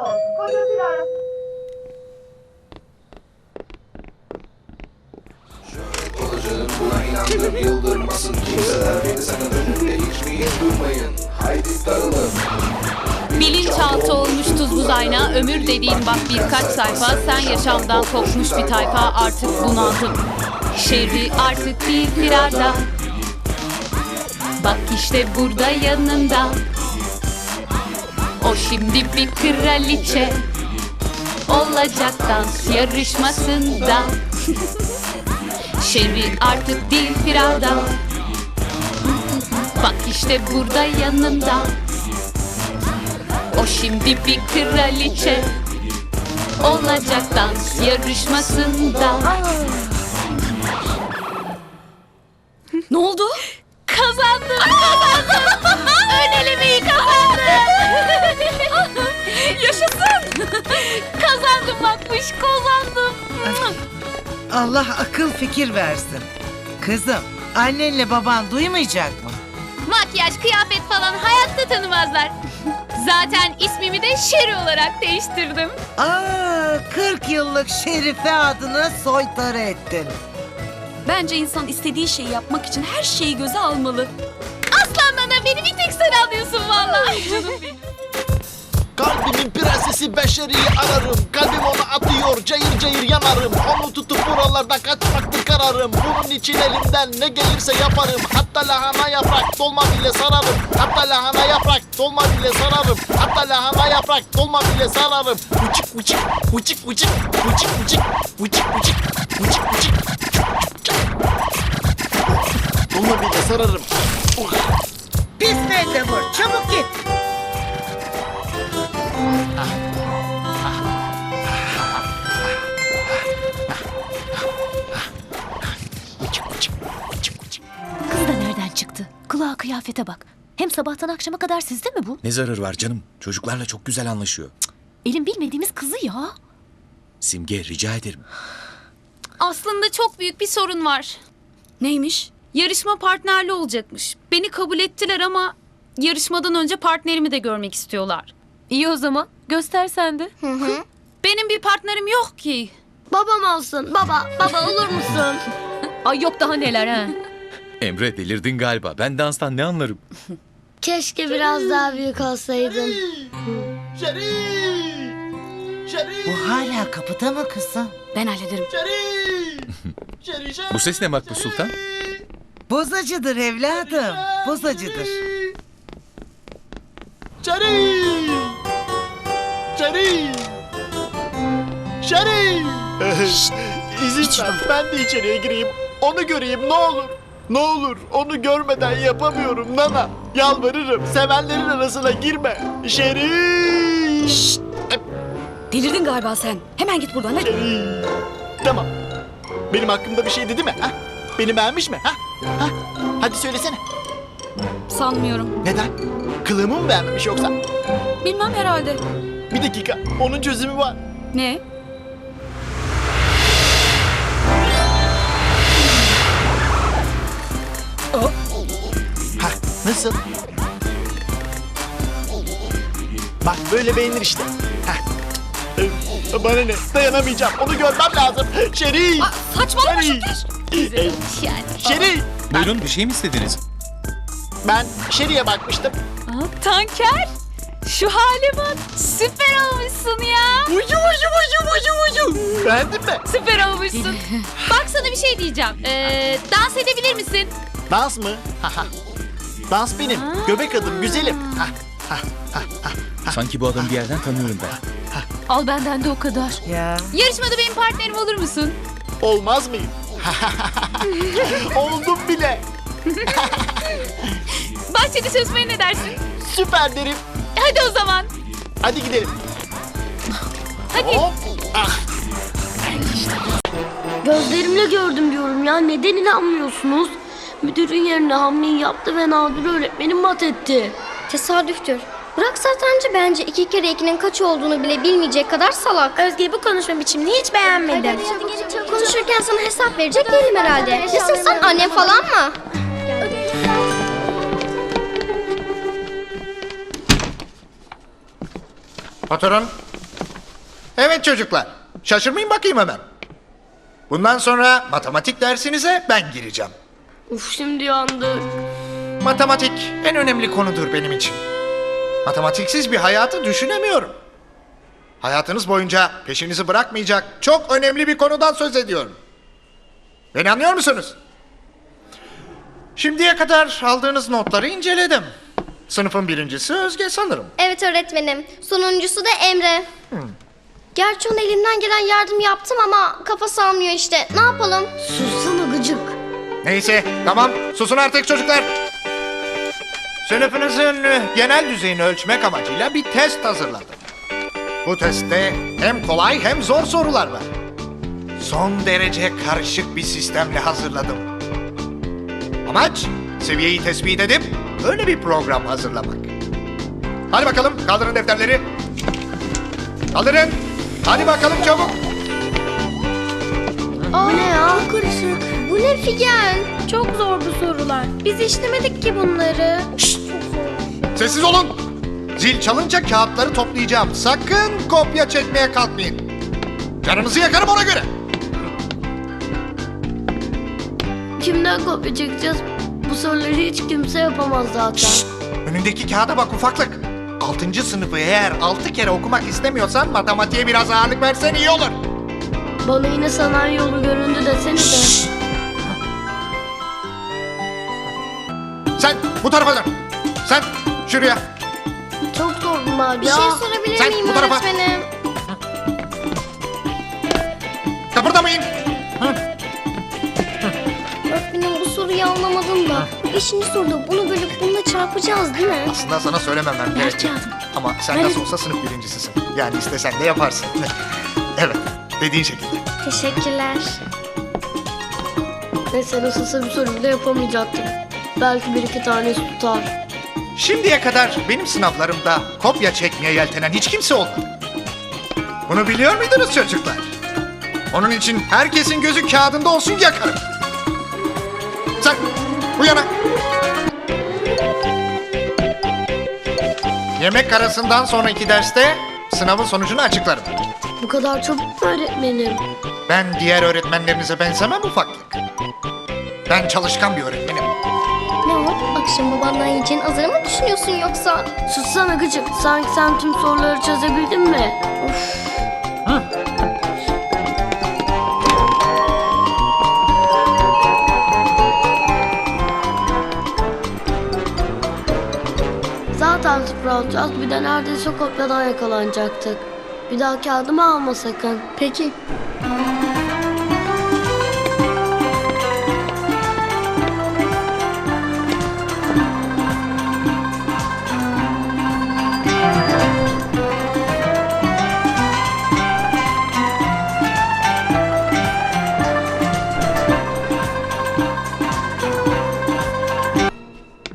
olsun. Kocasıyla Bilinçaltı olmuş tuz buz ayna, ömür dediğin bak birkaç sayfa, sen yaşamdan kopmuş bir tayfa artık bunaldım. Şerri artık bir firarda, bak işte burada yanında. O şimdi bir kraliçe, olacak dans yarışmasında. Şerri artık değil firarda, bak işte burada yanında. O şimdi bir kraliçe Olacak dans yarışmasında Ne oldu? Kazandım kazandım Ön elemeyi Yaşasın Kazandım bakmış kazandım Allah akıl fikir versin. Kızım, annenle baban duymayacak mı? Makyaj kıyafet falan hayatta tanımazlar Zaten ismimi de Şeri olarak değiştirdim Aa, 40 yıllık Şerife adını soytarı ettin. Bence insan istediği şeyi yapmak için her şeyi göze almalı. Aslan bana beni bir tek sen anlıyorsun vallahi. Canım benim. Kalbimin prensesi beşeriyi ararım. Kalbim ona atıyor cayır cayır yanarım. Onu tutup buralardan kaçmaktır kararım. Bunun için elimden ne gelirse yaparım. Hatta lahana yaprak dolma bile sararım. Hatta lahana yaprak dolma bile sararım. Hatta lahana yaprak dolma bile sararım. Vıcık vıcık vıcık vıcık vıcık vıcık vıcık vıcık vıcık vıcık Dolma bile sararım. Pis mendebur, çabuk git. Kız da nereden çıktı? Kulağa kıyafete bak. Hem sabahtan akşama kadar sizde mi bu? Ne zararı var canım? Çocuklarla çok güzel anlaşıyor. Cık, Elin bilmediğimiz kızı ya. Simge rica ederim. Aslında çok büyük bir sorun var. Neymiş? Yarışma partnerli olacakmış. Beni kabul ettiler ama yarışmadan önce partnerimi de görmek istiyorlar. İyi o zaman. Göster sen de. Benim bir partnerim yok ki. Babam olsun. Baba, baba olur musun? Ay yok daha neler ha. Emre delirdin galiba. Ben danstan ne anlarım? Keşke biraz daha büyük olsaydın. Şeri! Şeri! Bu hala kapıda mı kızım? Ben hallederim. Şeri! Şeri, Şeri! Bu ses ne Makbul Sultan? Bozacıdır evladım, bozacıdır. Şeri! Şeri! Şeri! İzin ver ben de içeriye gireyim. Onu göreyim ne olur. Ne olur onu görmeden yapamıyorum Nana. Yalvarırım sevenlerin arasına girme. Şeri! Delirdin galiba sen. Hemen git buradan hadi. Şeri! Tamam. Benim hakkımda bir şey dedi mi? Ha? Beni beğenmiş mi? Ha? Ha? Hadi söylesene. Sanmıyorum. Neden? Kılığımı mı beğenmemiş yoksa? Bilmem herhalde. Bir dakika. Onun çözümü var. Ne? Ha, nasıl? Bak böyle beğenir işte. Ha. Ee, Bana ne? Dayanamayacağım. Onu görmem lazım. Şeri! Saçmalama Şeri! Şoker. Ee, Yani. Buyurun bir şey mi istediniz? Ben Şeri'ye bakmıştım. Aa, tanker. Şu hale bak. Süper olmuşsun ya. Ucu ucu ucu ucu ucu. Beğendin mi? Süper olmuşsun. Bak sana bir şey diyeceğim. Ee, dans edebilir misin? Dans mı? Dans benim. Göbek adım güzelim. Ha, ha, ha, ha. Sanki bu adamı bir yerden tanıyorum ben. Al benden de o kadar. Ya, Yarışmada benim partnerim olur musun? Olmaz mıyım? Oldum bile. Bahçede çalışmaya ne dersin? Süper derim. Hadi o zaman. Hadi gidelim. Hadi. Hop. Ah. Gözlerimle gördüm diyorum ya. Neden inanmıyorsunuz? Müdürün yerine hamleyi yaptı ve Nadir öğretmenim mat etti. Tesadüftür. Bırak satrancı bence iki kere ikinin kaç olduğunu bile bilmeyecek kadar salak. Özge bu konuşma biçimini hiç beğenmedim. Konuşurken sana hesap verecek değilim herhalde. Nesin sen anne falan mı? Patron, Evet çocuklar. Şaşırmayın bakayım hemen. Bundan sonra matematik dersinize ben gireceğim. Uf şimdi yandık. Matematik en önemli konudur benim için. Matematiksiz bir hayatı düşünemiyorum. Hayatınız boyunca peşinizi bırakmayacak çok önemli bir konudan söz ediyorum. Beni anlıyor musunuz? Şimdiye kadar aldığınız notları inceledim. Sınıfın birincisi Özge sanırım. Evet öğretmenim. Sonuncusu da Emre. Gerçi ona elimden gelen yardım yaptım ama kafası almıyor işte. Ne yapalım? Sussana gıcık. Neyse tamam susun artık çocuklar. Sınıfınızın e, genel düzeyini ölçmek amacıyla bir test hazırladım. Bu testte hem kolay hem zor sorular var. Son derece karışık bir sistemle hazırladım. Amaç seviyeyi tespit edip öyle bir program hazırlamak. Hadi bakalım kaldırın defterleri. Kaldırın. Hadi bakalım çabuk. Aa, ne ya? karışık. Bu ne Figen? Çok zor bu sorular. Biz işlemedik ki bunları. Sessiz olun. Zil çalınca kağıtları toplayacağım. Sakın kopya çekmeye kalkmayın. Canınızı yakarım ona göre. Kimden kopya çekeceğiz? Soruları hiç kimse yapamaz zaten. Önündeki kağıda bak ufaklık. Altıncı sınıfı eğer altı kere okumak istemiyorsan matematiğe biraz ağırlık versen iyi olur. Bana yine sanayi yolu göründü desene de. Sen bu tarafa dön. Sen şuraya. Çok zor bunlar Bir ya. şey sorabilir Sen miyim bu tarafa. öğretmenim? Kıpırdamayın. Soruyu anlamadım da. Bu beşinci soruda bunu bölüp bununla çarpacağız değil mi? Aslında sana söylememem gerek. Ama sen nasıl olsa sınıf birincisisin. Yani istesen de yaparsın. evet dediğin şekilde. Teşekkürler. Neyse nasılsa bir soru bile yapamayacaktık. Belki bir iki tanesi tutar. Şimdiye kadar benim sınavlarımda kopya çekmeye yeltenen hiç kimse olmadı. Bunu biliyor muydunuz çocuklar? Onun için herkesin gözü kağıdında olsun yakarım. Bu yana. Yemek arasından sonraki derste sınavın sonucunu açıklarım. Bu kadar çabuk mu öğretmenim? Ben diğer öğretmenlerinize benzemem ufaklık. Ben çalışkan bir öğretmenim. Ne o? Akşam babandan yiyeceğin azarı mı düşünüyorsun yoksa? Sussana gıcık. Sanki sen tüm soruları çözebildin mi? Zaten alacağız. Bir de neredeyse kopyadan yakalanacaktık. Bir daha kağıdımı alma sakın. Peki.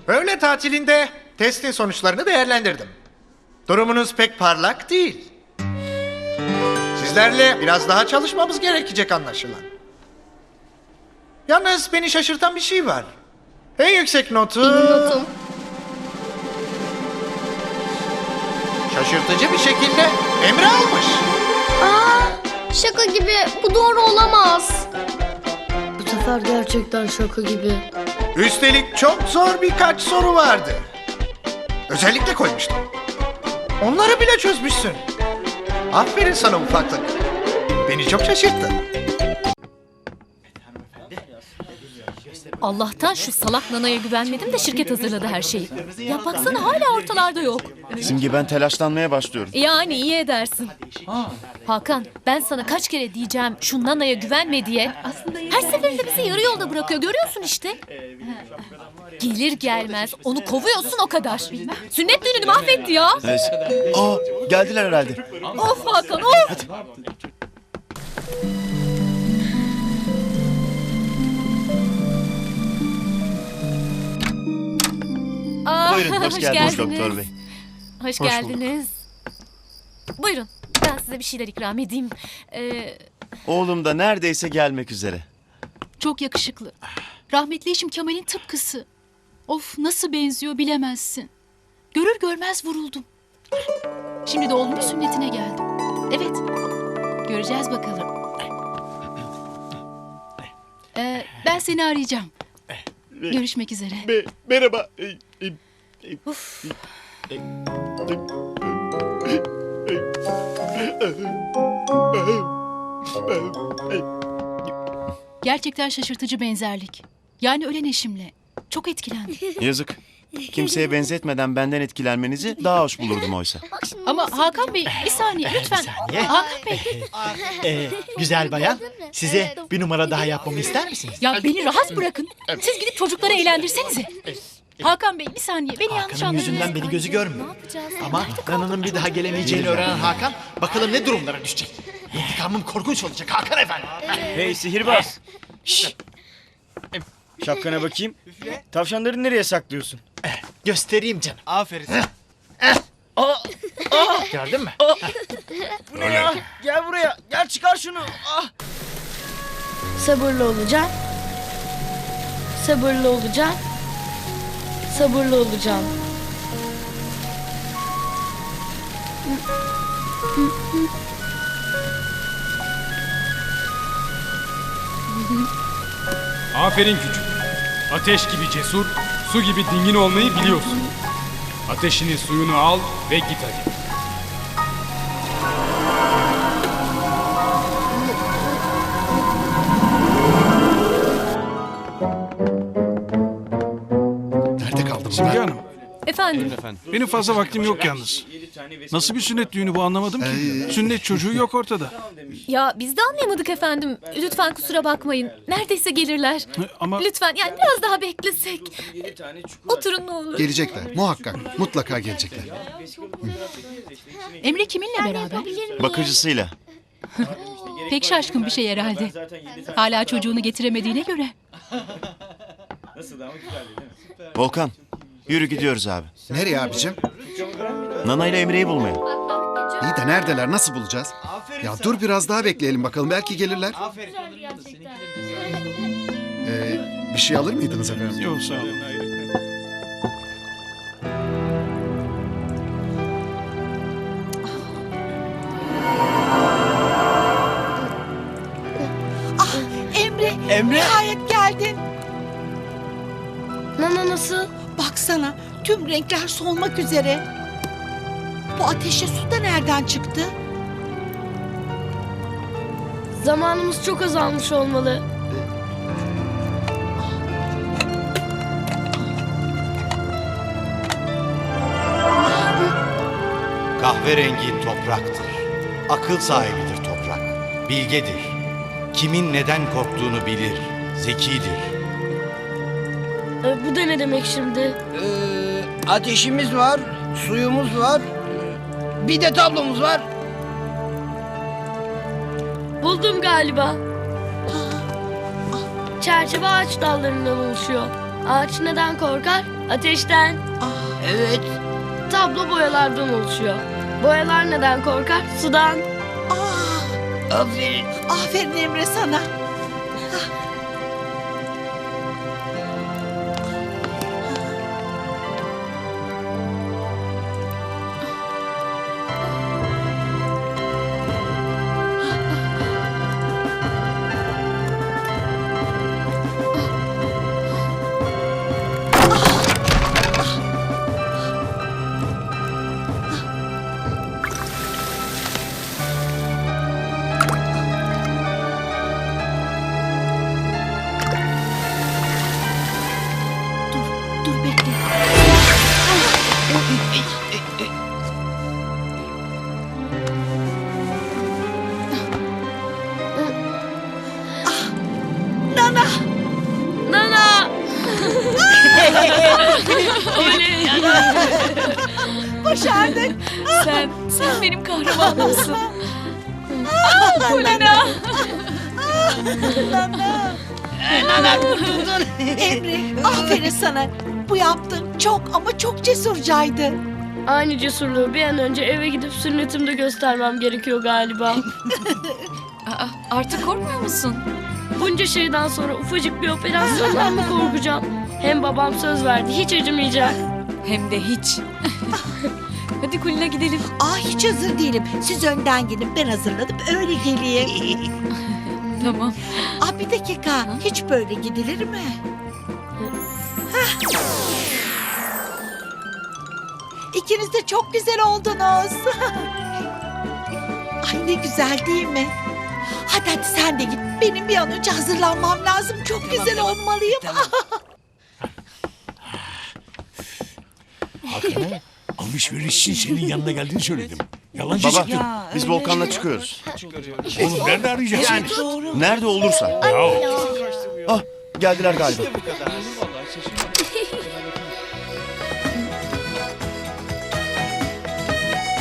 Öğle tatilinde testin sonuçlarını değerlendirdim. Durumunuz pek parlak değil. Sizlerle biraz daha çalışmamız gerekecek anlaşılan. Yalnız beni şaşırtan bir şey var. En yüksek notu... Notum. Şaşırtıcı bir şekilde Emre almış. Şaka gibi. Bu doğru olamaz. Bu sefer gerçekten şaka gibi. Üstelik çok zor birkaç soru vardı. Özellikle koymuştum. Onları bile çözmüşsün. Aferin sana ufaklık. Beni çok şaşırttın. Allah'tan şu salak nanaya güvenmedim de şirket hazırladı her şeyi. Ya baksana hala ortalarda yok. Simge ben telaşlanmaya başlıyorum. Yani iyi edersin. Hakan ben sana kaç kere diyeceğim şu nanaya güvenme diye. Her seferinde bizi yarı yolda bırakıyor görüyorsun işte. Gelir gelmez onu kovuyorsun o kadar. Sünnet düğününü mahvetti ya. Neyse. Aa geldiler herhalde. Of Hakan of. Aa, Buyurun hoş geldiniz doktor bey. Hoş, bulduk. geldiniz. Buyurun ben size bir şeyler ikram edeyim. Ee, Oğlum da neredeyse gelmek üzere. Çok yakışıklı. Rahmetli eşim Kemal'in tıpkısı. Of nasıl benziyor bilemezsin. Görür görmez vuruldum. Şimdi de oğlumun sünnetine geldim. Evet Göreceğiz bakalım. Ee, ben seni arayacağım. Görüşmek üzere. Me- merhaba. Gerçekten şaşırtıcı benzerlik. Yani ölen eşimle. Çok etkilendim. Yazık. Kimseye benzetmeden benden etkilenmenizi daha hoş bulurdum oysa. Ama Hakan Bey bir saniye lütfen. Hakan Bey Ee, güzel bayan, size bir numara daha yapmamı ister misiniz? ya beni rahat bırakın. Siz gidip çocukları eğlendirsenize. Hakan Bey bir saniye beni yanlış Hakan'ın anladınız. yüzünden beni gözü görmüyor. Ama Nana'nın bir daha gelemeyeceğini öğrenen Hakan, bakalım ne durumlara düşecek. İntikamım korkunç olacak Hakan efendi. Hey sihirbaz. Şşş. Şapkana bakayım. Tavşanları nereye saklıyorsun? Göstereyim canım. Aferin. Aa, Gördün mü? bu ne ya? Gel buraya. Gel çıkar şunu. Ah. Sabırlı olacağım. Sabırlı olacağım. Sabırlı olacağım. Aferin küçük. Ateş gibi cesur, su gibi dingin olmayı biliyorsun. Ateşini suyunu al ve git hadi. Efendim benim fazla vaktim yok yalnız. Nasıl bir sünnet düğünü bu anlamadım ki. Sünnet çocuğu yok ortada. ya biz de anlayamadık efendim. Lütfen kusura bakmayın. Neredeyse gelirler. Ama Lütfen yani biraz daha beklesek. Oturun ne olur. Gelecekler. Muhakkak. Mutlaka gelecekler. Emre kiminle beraber? Bakıcısıyla. Pek şaşkın bir şey herhalde. Hala çocuğunu getiremediğine göre. Volkan, yürü gidiyoruz abi. Nereye abicim? Nana ile Emre'yi bulmaya. İyi de neredeler? Nasıl bulacağız? Ya dur biraz daha bekleyelim bakalım. Belki gelirler. Ee, bir şey alır mıydınız efendim? yok sağ olun. Tüm renkler solmak üzere. Bu ateşe su da nereden çıktı? Zamanımız çok azalmış olmalı. Kahverengi topraktır. Akıl sahibidir toprak. Bilgedir. Kimin neden korktuğunu bilir. Zekidir. Ee, bu da ne demek şimdi? Ee, ateşimiz var, suyumuz var. Bir de tablomuz var. Buldum galiba. Çerçeve ağaç dallarından oluşuyor. Ağaç neden korkar? Ateşten. Evet. Tablo boyalardan oluşuyor. Boyalar neden korkar? Sudan. Aferin. Aferin Emre sana. Kahramanımsın. Ah, Nana. Nana kurtuldun. Emre, aferin sana. Bu yaptığın çok ama çok cesurcaydı. Aynı cesurluğu bir an önce eve gidip sünnetimde göstermem gerekiyor galiba. Aa, artık korkmuyor musun? Bunca şeyden sonra ufacık bir operasyondan mı korkacağım? Hem babam söz verdi hiç acımayacak. Hem de hiç. Hadi Kulina gidelim. Aa hiç hazır değilim. Siz önden gidin ben hazırlanıp öyle geleyim. tamam. Aa bir dakika. Hiç böyle gidilir mi? Hah. İkiniz de çok güzel oldunuz. Ay ne güzel değil mi? Hadi hadi sen de git. Benim bir an önce hazırlanmam lazım. Çok güzel olmalıyım. alışveriş için senin yanına geldiğini söyledim. Yalancı Baba çıktın. biz Volkan'la çıkıyoruz. Oğlum nerede arayacaksın? Yani nerede olursa. Ya. Ah geldiler galiba.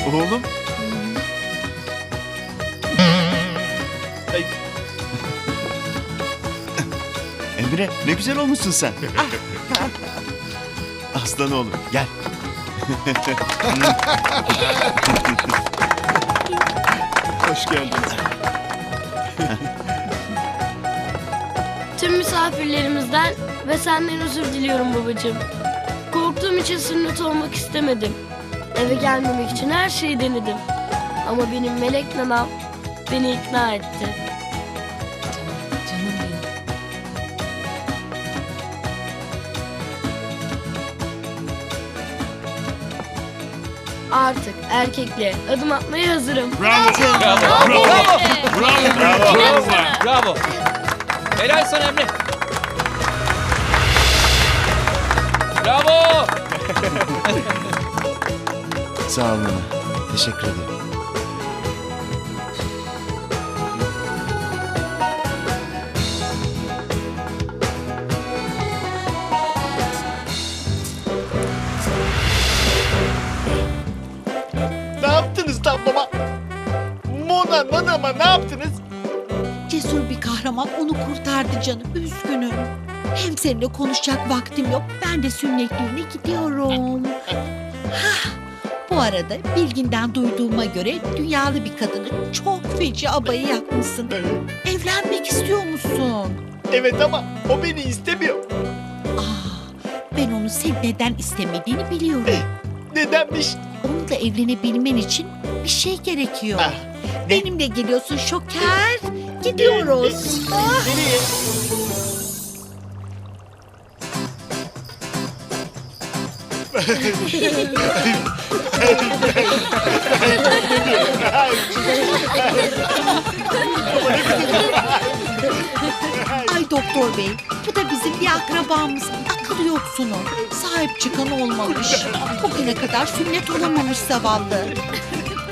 Oğlum. Emre ne güzel olmuşsun sen. Aslan oğlum gel. Hoş geldin. Tüm misafirlerimizden ve senden özür diliyorum babacığım. Korktuğum için sünnet olmak istemedim. Eve gelmemek için her şeyi denedim. Ama benim melek nanam beni ikna etti. Artık erkekliğe adım atmaya hazırım. Bravo. Bravo. Bravo. Bravo. Bravo. Bravo. Bravo. Helal sana Emre. Bravo. Sağ ol Nana. Teşekkür ederim. Kahraman onu kurtardı canım. Üzgünüm. Hem seninle konuşacak vaktim yok. Ben de sünnet düğüne gidiyorum. Hah, Bu arada bilginden duyduğuma göre dünyalı bir kadını çok feci abayı yapmışsın. Evlenmek istiyor musun? Evet ama o beni istemiyor. Ben onu sen neden istemediğini biliyorum. Nedenmiş? Onunla evlenebilmen için bir şey gerekiyor. Ah, Benimle geliyorsun şoker. Gidiyoruz. Ay doktor bey, bu da bizim bir akrabamız. Akıl yoksunu. Sahip çıkan olmamış. Bugüne kadar sünnet olamamış zavallı.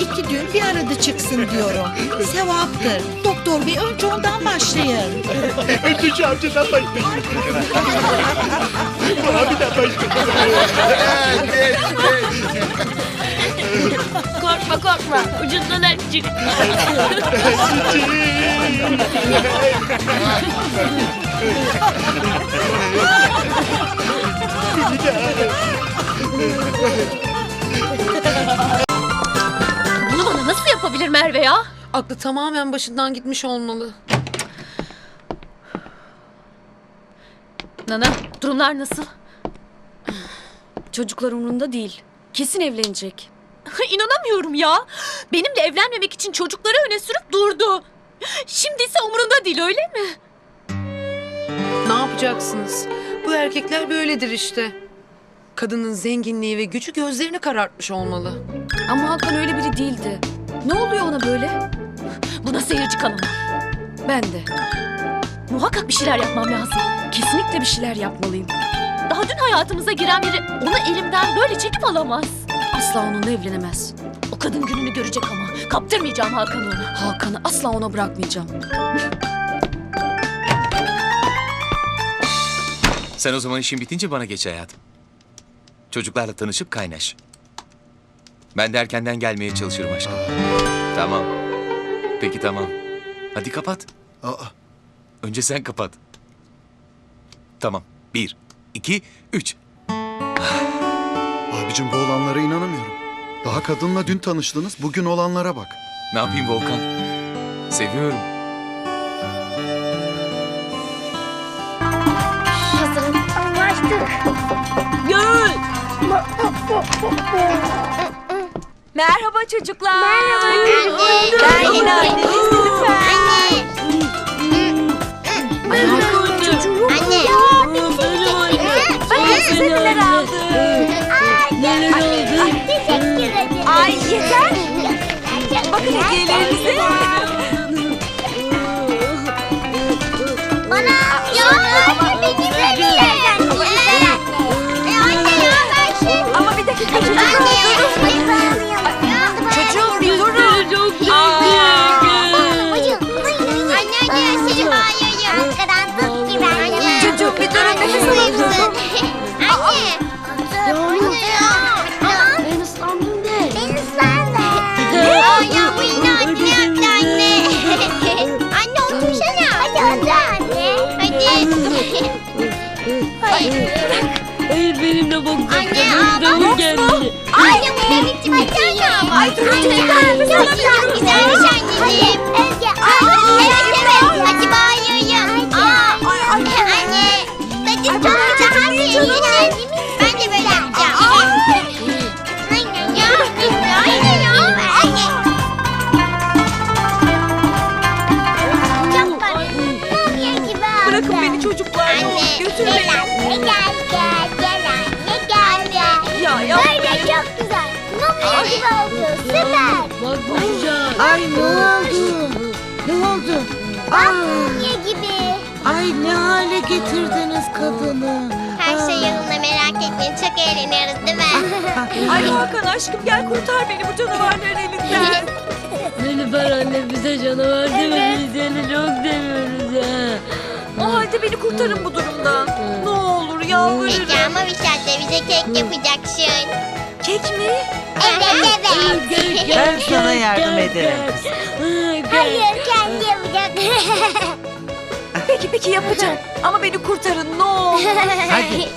İki düğün bir arada çıksın diyorum. Sevaptır. Doktor bey önce ondan başlayın. Önce şu amcadan başlayın. Bu abiden başlayın. korkma korkma ucundan açık. Bana nasıl yapabilir Merve ya? Aklı tamamen başından gitmiş olmalı. Nana durumlar nasıl? Çocuklar umurunda değil. Kesin evlenecek. İnanamıyorum ya. Benimle evlenmemek için çocukları öne sürüp durdu. Şimdi ise umurunda değil öyle mi? Ne yapacaksınız? Bu erkekler böyledir işte. Kadının zenginliği ve gücü gözlerini karartmış olmalı. Ama Hakan öyle biri değildi. Ne oluyor ona böyle? Buna seyirci kalamam. Ben de. Muhakkak bir şeyler yapmam lazım. Kesinlikle bir şeyler yapmalıyım. Daha dün hayatımıza giren biri onu elimden böyle çekip alamaz. Asla onunla evlenemez. O kadın gününü görecek ama. Kaptırmayacağım Hakan'ı ona. Hakan'ı asla ona bırakmayacağım. Sen o zaman işin bitince bana geç hayatım. Çocuklarla tanışıp kaynaş. Ben de erkenden gelmeye çalışırım aşkım. Tamam. Peki tamam. Hadi kapat. Önce sen kapat. Tamam. Bir, iki, üç. Abicim bu olanlara inanamıyorum. Daha kadınla dün tanıştınız. Bugün olanlara bak. Ne yapayım Volkan? Seviyorum. Hazırım. Anlaştık. Gül! Merhaba çocuklar. Merhaba anne. Ben yine anneniz Nilüfer. Ay Hakan çocuğum. Anne. Ya benim Bakın size neler aldım. Neler aldın? Teşekkür ederim. Ay yeter. Bakın hediyelerinize. Bana ya anne yerden E anne ya ben şey. Ama bir dakika çocuklar. Açana? Ay dur çocuklar. Çok çok güzelmiş anneciğim. Getirdiniz kadını? Her şey yolunda merak etmeyin. Çok eğleniyoruz değil mi? Ay Hakan aşkım gel kurtar beni bu canavarların elinden. Nilüfer anne bize canavar deme biz seni çok seviyoruz ya. O halde beni kurtarın bu durumdan. Ne olur yalvarırım. Peki ama bir şartla bize kek yapacaksın. Kek mi? Evet evet. Ben sana yardım ederim. Hayır kendi yapacak. Peki peki yapacağım. Ama beni kurtarın ne olur. Hadi.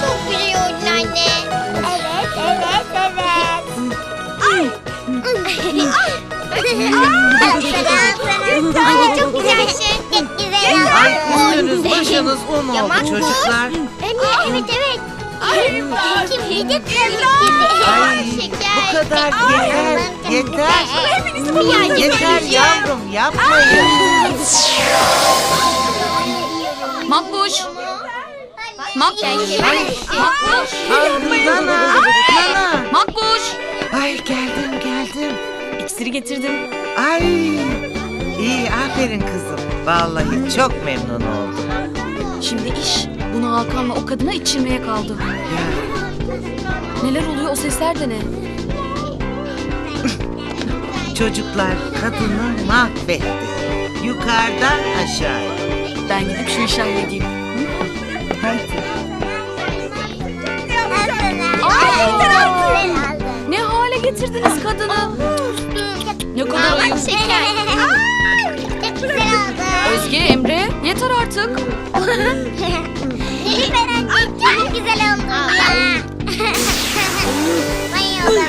Çok güzel oldun anne. Evet evet evet. Ay. Anne çok güzelsin. Çok güzel. Ay üstünüz başınız un oldu Makbuş. çocuklar. Anne evet evet. Kim gidip gibi. Ay Şeker. bu kadar yeter. Yeter. Ya, Yeter yavrum yapmayın. Makbuş. Makbuş. Makbuş. Ay, Nana. Nana. Makbuş. Ay geldim geldim. İksiri getirdim. Ay. İyi aferin kızım. Vallahi çok memnun oldum. Şimdi iş bunu Hakan'la o kadına içirmeye kaldı. Neler oluyor o sesler de ne? Çocuklar kadını mahvetti. Yukarıdan aşağıya. Ben gidip şu işi halledeyim. Hadi. Ne hale getirdiniz kadını? Ne kadar ayıp. Oldu. Özge, Emre yeter artık. Nilüfer anne çok güzel oldu. Bayıldım.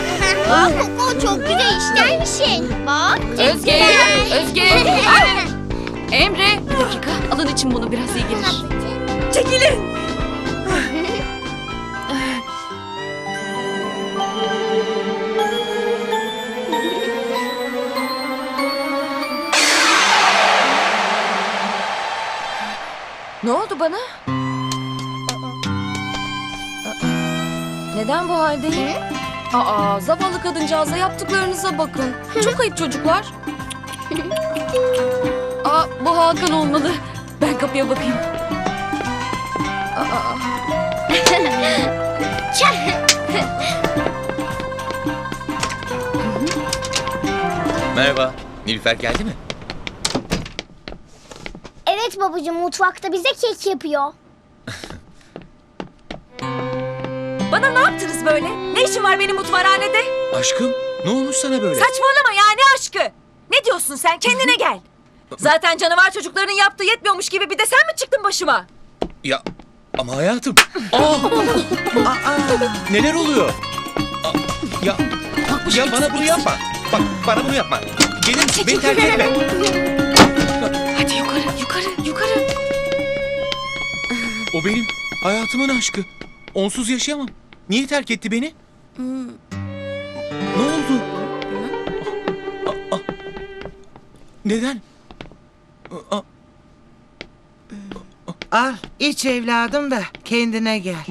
Bak Koko çok güzel ister misin? Bak Özge. Özge. Emre, bir dakika. Alın için bunu biraz iyi gelir. Çekilin. Ne oldu bana? Neden bu haldeyim? Aa, zavallı kadıncağıza yaptıklarınıza bakın. Çok ayıp çocuklar. Aa, bu Hakan olmalı. Ben kapıya bakayım. Aa, Merhaba. Nilüfer geldi mi? Evet babacığım mutfakta bize kek yapıyor. Bana ne yaptınız böyle? Ne işin var benim mutmarhanede? Aşkım ne olmuş sana böyle? Saçmalama ya ne aşkı? Ne diyorsun sen? Kendine gel. Zaten canavar çocukların yaptığı yetmiyormuş gibi bir de sen mi çıktın başıma? Ya ama hayatım. Aa! Neler oluyor? Aa, ya ya bana bunu yapma. Bak bana bunu yapma. Gelir misin? Beni terk etme. Hadi yukarı, yukarı, yukarı. O benim hayatımın aşkı. Onsuz yaşayamam. Niye terk etti beni? Ne oldu? Neden? Al iç evladım da kendine gel.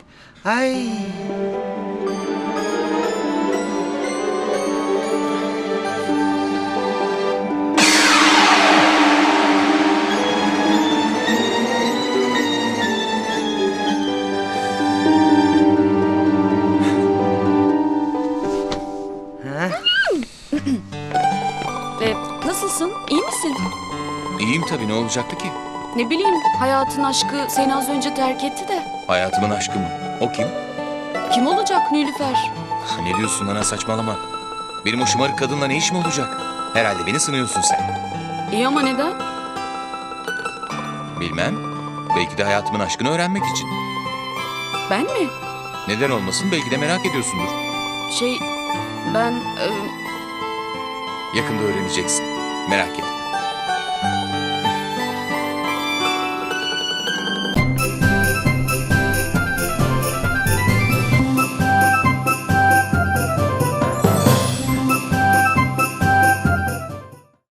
Ay. Nasılsın? İyi misin? İyiyim tabii ne olacaktı ki? Ne bileyim hayatın aşkı seni az önce terk etti de. Hayatımın aşkı mı? O kim? Kim olacak Nilüfer? Ne diyorsun ana saçmalama. Benim o şımarık kadınla ne işim olacak? Herhalde beni sınıyorsun sen. İyi ama neden? Bilmem. Belki de hayatımın aşkını öğrenmek için. Ben mi? Neden olmasın belki de merak ediyorsundur. Şey ben e, Yakında öğreneceksin. Merak etme.